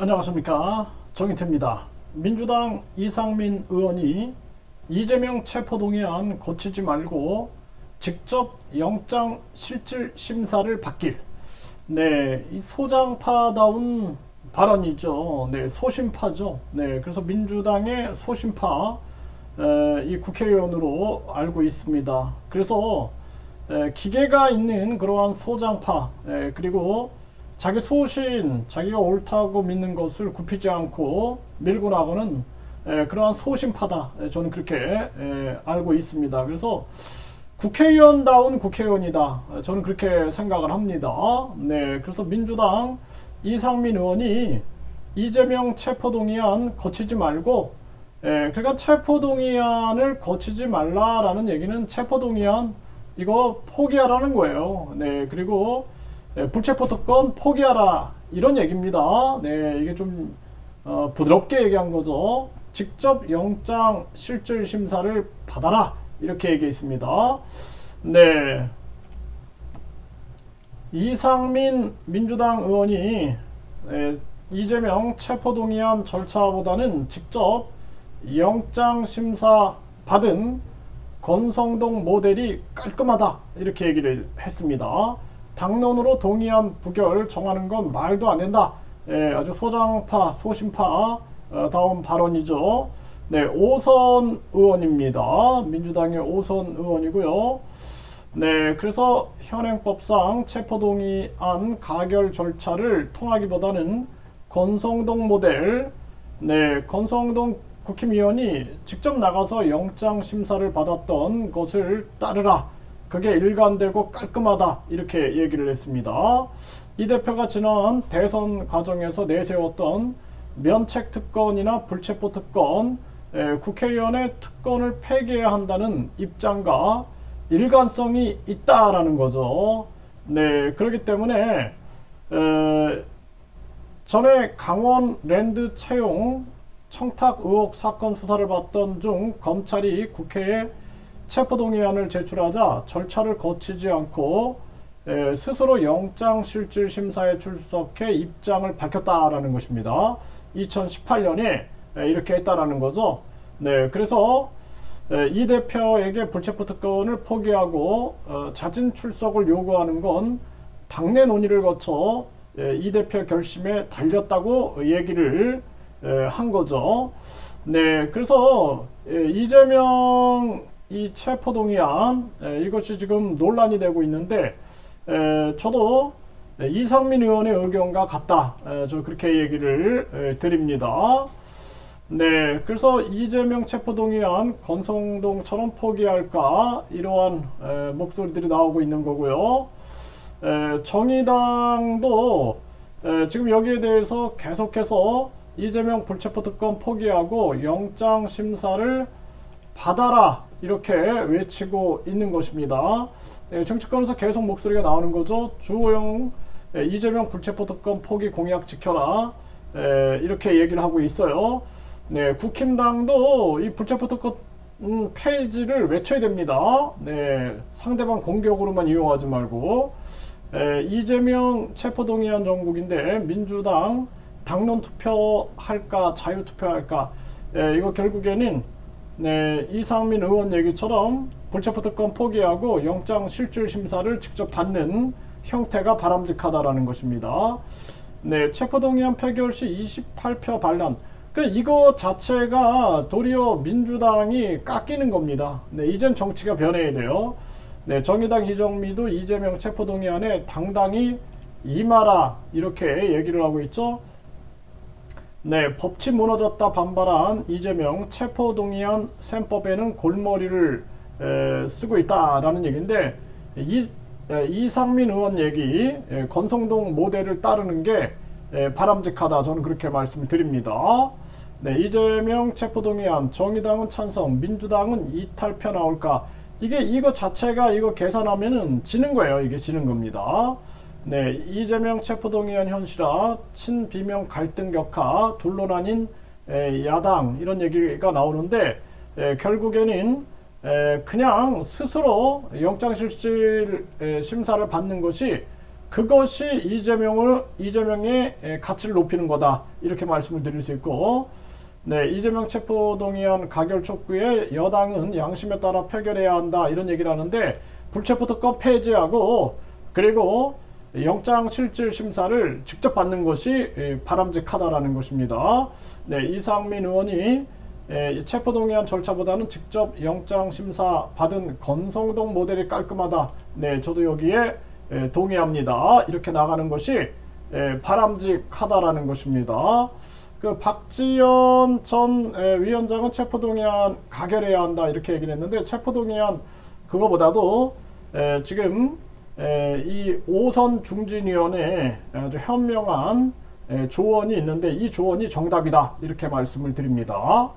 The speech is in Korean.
안녕하십니까 정인태입니다. 민주당 이상민 의원이 이재명 체포동의안 고치지 말고 직접 영장 실질 심사를 받길 네, 이 소장파다운 발언이죠. 네, 소심파죠. 네, 그래서 민주당의 소심파 에, 이 국회의원으로 알고 있습니다. 그래서 에, 기계가 있는 그러한 소장파 에, 그리고 자기 소신, 자기가 옳다고 믿는 것을 굽히지 않고 밀고 나가는 에, 그러한 소심파다. 에, 저는 그렇게 에, 알고 있습니다. 그래서 국회의원다운 국회의원이다. 에, 저는 그렇게 생각을 합니다. 네, 그래서 민주당 이상민 의원이 이재명 체포동의안 거치지 말고 예, 그러니까 체포동의안을 거치지 말라라는 얘기는 체포동의안 이거 포기하라는 거예요. 네, 그리고 예, 불체포 특권 포기하라 이런 얘기입니다. 네, 이게 좀 어, 부드럽게 얘기한 거죠. 직접 영장 실질 심사를 받아라 이렇게 얘기했습니다. 네, 이상민 민주당 의원이 에, 이재명 체포동의안 절차보다는 직접 영장 심사 받은 권성동 모델이 깔끔하다 이렇게 얘기를 했습니다. 당론으로 동의안 부결 정하는 건 말도 안 된다. 예, 아주 소장파 소심파 어, 다운 발언이죠. 네, 오선 의원입니다. 민주당의 오선 의원이고요. 네, 그래서 현행법상 체포동의안 가결 절차를 통하기보다는 권성동 모델, 네, 권성동 국힘의원이 직접 나가서 영장 심사를 받았던 것을 따르라. 그게 일관되고 깔끔하다. 이렇게 얘기를 했습니다. 이 대표가 지난 대선 과정에서 내세웠던 면책 특권이나 불체포 특권, 에, 국회의원의 특권을 폐기해야 한다는 입장과 일관성이 있다라는 거죠. 네, 그렇기 때문에 에, 전에 강원 랜드 채용 청탁 의혹 사건 수사를 받던 중 검찰이 국회에 체포동의안을 제출하자 절차를 거치지 않고 에, 스스로 영장 실질 심사에 출석해 입장을 밝혔다라는 것입니다. 2018년에 이렇게 했다라는 거죠. 네, 그래서 에, 이 대표에게 불체포 특권을 포기하고 어, 자진 출석을 요구하는 건 당내 논의를 거쳐 에, 이 대표 결심에 달렸다고 얘기를 에, 한 거죠. 네, 그래서 에, 이재명 이 체포동의안 에, 이것이 지금 논란이 되고 있는데 에, 저도 에, 이상민 의원의 의견과 같다. 에, 저 그렇게 얘기를 에, 드립니다. 네, 그래서 이재명 체포동의안 권성동처럼 포기할까 이러한 에, 목소리들이 나오고 있는 거고요. 에, 정의당도 에, 지금 여기에 대해서 계속해서 이재명 불체포 특권 포기하고 영장 심사를 받아라 이렇게 외치고 있는 것입니다. 에, 정치권에서 계속 목소리가 나오는 거죠. 주호영 에, 이재명 불체포 특권 포기 공약 지켜라 에, 이렇게 얘기를 하고 있어요. 네, 국힘당도 이 불체포 특권 음, 폐지를 외쳐야 됩니다. 네, 상대방 공격으로만 이용하지 말고 에, 이재명 체포동의안 정국인데 민주당 당론 투표할까 자유 투표할까 에, 이거 결국에는 네, 이상민 의원 얘기처럼 불체포 특권 포기하고 영장 실질 심사를 직접 받는 형태가 바람직하다라는 것입니다. 네, 체포동의안 폐결 시 28표 반란. 그 이거 자체가 도리어 민주당이 깎이는 겁니다. 네, 이젠 정치가 변해야 돼요. 네, 정의당 이정미도 이재명 체포동의안에 당당히 임하라 이렇게 얘기를 하고 있죠. 네, 법치 무너졌다 반발한 이재명 체포동의안 셈법에는 골머리를 에, 쓰고 있다라는 얘기인데 이, 에, 이상민 의원 얘기 에, 건성동 모델을 따르는 게 에, 바람직하다 저는 그렇게 말씀을 드립니다. 네, 이재명 체포동의안 정의당은 찬성, 민주당은 이탈표 나올까? 이게 이거 자체가 이거 계산하면은 지는 거예요. 이게 지는 겁니다. 네, 이재명 체포동의안 현실화, 친비명 갈등 격화, 둘로 나뉜 에, 야당 이런 얘기가 나오는데 에, 결국에는 에, 그냥 스스로 영장실질 에, 심사를 받는 것이 그것이 이재명을 이재명의 에, 가치를 높이는 거다. 이렇게 말씀을 드릴 수 있고 네 이재명 체포동의안 가결 촉구에 여당은 양심에 따라 표결해야 한다. 이런 얘기를 하는데 불체포특권 폐지하고 그리고 영장 실질 심사를 직접 받는 것이 에, 바람직하다라는 것입니다. 네 이상민 의원이 에, 이 체포동의안 절차보다는 직접 영장 심사 받은 건성동 모델이 깔끔하다. 네, 저도 여기에 에, 동의합니다. 이렇게 나가는 것이 에, 바람직하다라는 것입니다. 그 박지원 전 에, 위원장은 체포동의안 가결해야 한다 이렇게 얘기를 했는데 체포동의안 그거보다도 에, 지금 에, 이 오선 중진위원회 아주 현명한 에, 조언이 있는데 이 조언이 정답이다 이렇게 말씀을 드립니다.